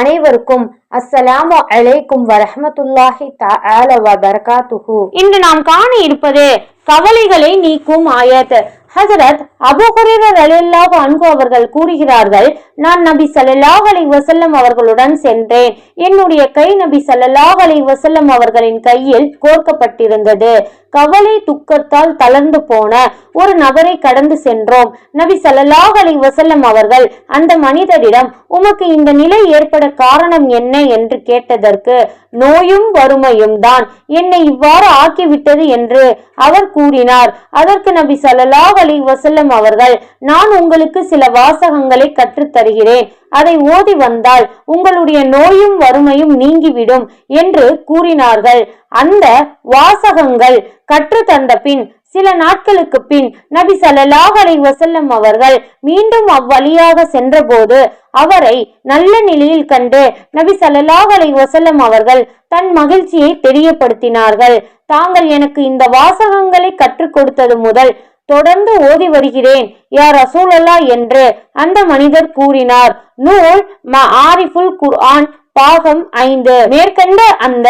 அனைவருக்கும் அஸ்ஸலாமு அலைக்கும் வரஹமத்துல்லாஹி தஆலா வ பரகாத்துஹு இன்று நாம் காண இருப்பது கவலைகளை நீக்கும் ஆயத். ஹசரத் அபு ஹுரைரா ரலியல்லாஹு அவர்கள் கூறுகிறார்கள் நான் நபி சல்லாஹ் அலைஹி வசல்லம் அவர்களுடன் சென்றேன். என்னுடைய கை நபி சல்லாஹ் அலைஹி வசல்லம் அவர்களின் கையில் கோர்க்கப்பட்டிருந்தது. கவலை துக்கத்தால் தளர்ந்து போன ஒரு நபரை கடந்து சென்றோம். நபி சல்லாஹ் அலி வசல்லம் அவர்கள் அந்த மனிதரிடம் உமக்கு இந்த நிலை ஏற்பட காரணம் என்ன? என்று கேட்டதற்கு நோயும் வறுமையும் தான். என்னை இவ்வாறு ஆக்கிவிட்டது? என்று அவர் கூறினார். அதற்கு நபி சல்லாஹ் அலி வசல்லம் அவர்கள் நான் உங்களுக்கு சில வாசகங்களை கற்றுத்தருகிறேன். அதை ஓதி வந்தால் உங்களுடைய நோயும் வறுமையும் நீங்கிவிடும் என்று கூறினார்கள். அந்த வாசகங்கள் கற்று தந்த பின் சில நாட்களுக்கு பின் நபி ஸல்லல்லாஹு அலை வசல்லம் அவர்கள் மீண்டும் அவ்வழியாக சென்றபோது அவரை நல்ல நிலையில் கண்டு நபி ஸல்லல்லாஹு அலை வசல்லம் அவர்கள் தன் மகிழ்ச்சியை தெரியப்படுத்தினார்கள். தாங்கள் எனக்கு இந்த வாசகங்களை கற்றுக் கொடுத்தது முதல் தொடர்ந்து ஓதி வருகிறேன் யார் அசூலல்லா என்று அந்த மனிதர் கூறினார். நூல் ம ஆரிஃபுல் குர்ஆன் பாகம் ஐந்து. மேற்கண்ட அந்த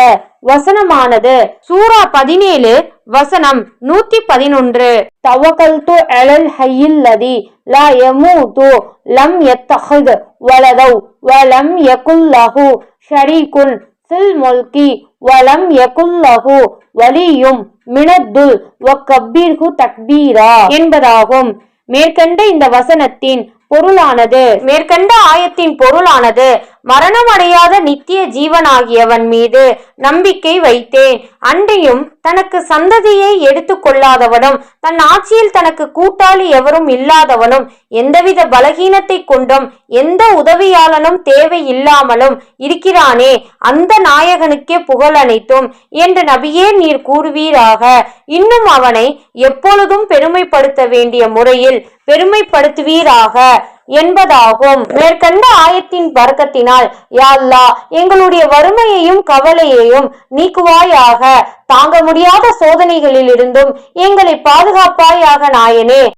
வசனமானது சூரா பதினேழு வசனம் நூத்தி பதினொன்று. தவக்கல்து அலல் ஹையில் லதி லா து லம் எத்தஹது வலதௌ வலம் யகுல் லஹு ஷரீகுன் ஃபில் முல்கி வலம் யகுல் லஹு வலியும் மினத்துல் வக்கபீர்ஹு தக்பீரா என்பதாகும். மேற்கண்ட இந்த வசனத்தின் பொருளானது மேற்கண்ட ஆயத்தின் பொருளானது மரணமடையாத நித்திய ஜீவனாகியவன் மீது நம்பிக்கை வைத்தேன். அன்றியும் தனக்கு சந்ததியை எடுத்து கொள்ளாதவனும் தன் ஆட்சியில் தனக்கு கூட்டாளி எவரும் இல்லாதவனும் எந்தவித பலகீனத்தை கொண்டும் எந்த உதவியாளனும் தேவை இல்லாமலும் இருக்கிறானே. அந்த நாயகனுக்கே புகழ் அனைத்தும். என்று நபியே நீர் கூறுவீராக. இன்னும் அவனை எப்பொழுதும் பெருமைப்படுத்த வேண்டிய முறையில் பெருமைப்படுத்துவீராக. என்பதாகும். மேற்கண்ட ஆயத்தின் வர்க்கத்தினால் யா எங்களுடைய வறுமையையும் கவலையையும் நீக்குவாயாக. தாங்க முடியாத சோதனைகளில் இருந்தும் எங்களை பாதுகாப்பாயாக நாயனே.